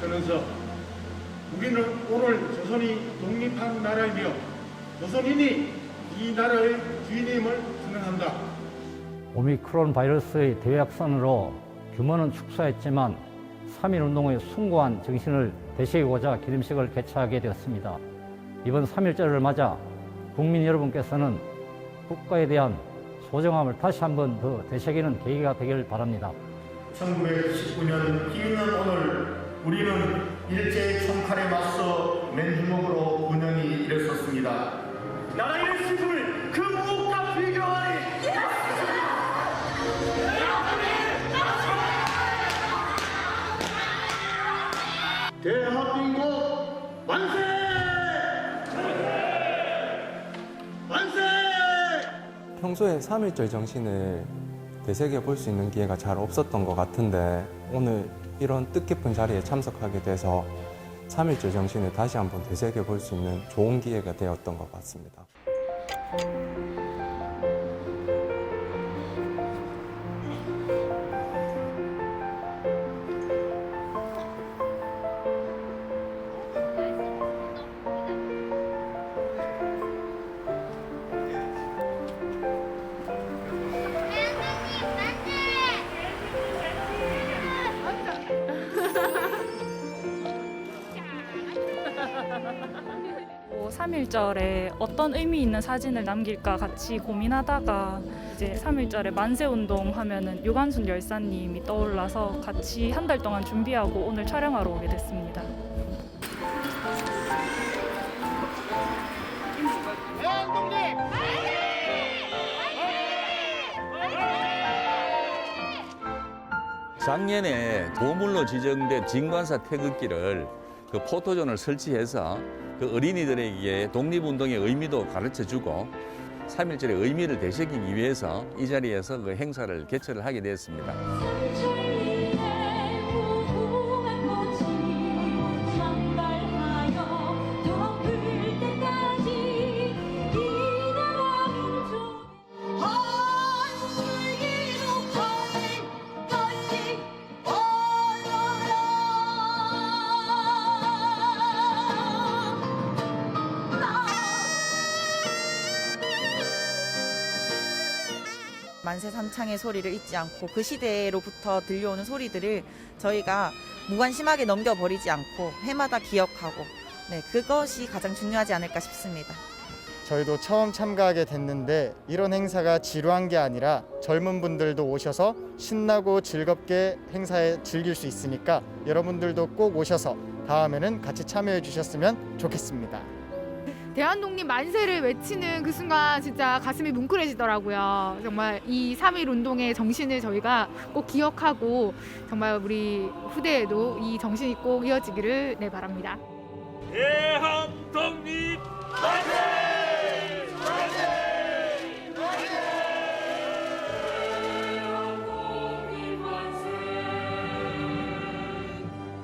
하면서 우리는 오늘 조선이 독립한 나라이며 조선인이 이 나라의 주인임을 선언한다. 오미크론 바이러스의 대확산으로 규모는 축소했지만 3.1 운동의 숭고한 정신을 되새기고자 기념식을 개최하게 되었습니다. 이번 3.1절을 맞아 국민 여러분께서는 국가에 대한 소중함을 다시 한 번 더 되새기는 계기가 되길 바랍니다. 1919년 비있는 오늘 우리는 일제의 총칼에 맞서 맨주먹으로 운영이 일었었습니다. 나라의 슬픔을 그 무엇과 비교하리 대한민국 만세! 만세! 평소에 3.1절 정신을 되새겨 볼 수 있는 기회가 잘 없었던 것 같은데 오늘 이런 뜻깊은 자리에 참석하게 돼서 3.1절 정신을 다시 한번 되새겨 볼 수 있는 좋은 기회가 되었던 것 같습니다. 3.1절에 어떤 의미 있는 사진을 남길까 같이 고민하다가 이제 3.1절에 만세운동 하면은 유관순 열사님이 떠올라서 같이 한 달 동안 준비하고 오늘 촬영하러 오게 됐습니다. 작년에 보물로 지정된 진관사 태극기를 그 포토존을 설치해서 그 어린이들에게 독립운동의 의미도 가르쳐 주고 3.1절의 의미를 되새기기 위해서 이 자리에서 그 행사를 개최를 하게 되었습니다. 만세 삼창의 소리를 잊지 않고 그 시대로부터 들려오는 소리들을 저희가 무관심하게 넘겨버리지 않고 해마다 기억하고 네, 그것이 가장 중요하지 않을까 싶습니다. 저희도 처음 참가하게 됐는데 이런 행사가 지루한 게 아니라 젊은 분들도 오셔서 신나고 즐겁게 행사에 즐길 수 있으니까 여러분들도 꼭 오셔서 다음에는 같이 참여해 주셨으면 좋겠습니다. 대한독립 만세를 외치는 그 순간 진짜 가슴이 뭉클해지더라고요. 정말 이 3.1 운동의 정신을 저희가 꼭 기억하고 정말 우리 후대에도 이 정신이 꼭 이어지기를 네, 바랍니다. 대한독립 만세!